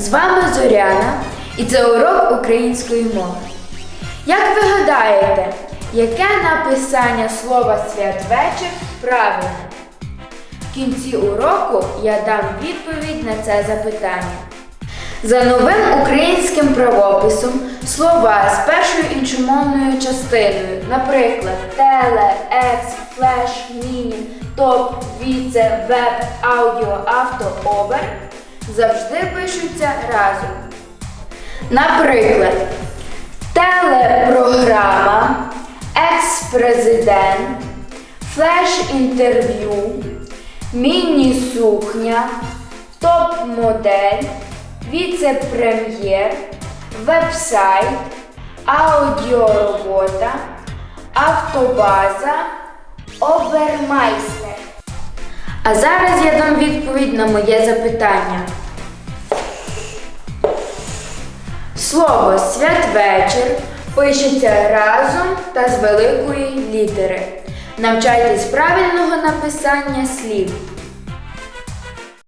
З вами Зоряна і це урок української мови. Як ви гадаєте, яке написання слова святвечір правильне? В кінці уроку я дам відповідь на це запитання. За новим українським правописом слова з першою іншомовною частиною, наприклад, теле, екс, флеш, міні, топ, віце, веб, аудіо, авто, обер, завжди пишуться разом. Наприклад, телепрограма, екс-президент, флеш-інтерв'ю, міні-сукня, топ-модель, віце-прем'єр, веб-сайт, аудіоробота, автобаза, обермайстер. А зараз я дам відповідь на моє запитання. Слово святвечір пишеться разом та з великої літери. Навчайтесь правильного написання слів.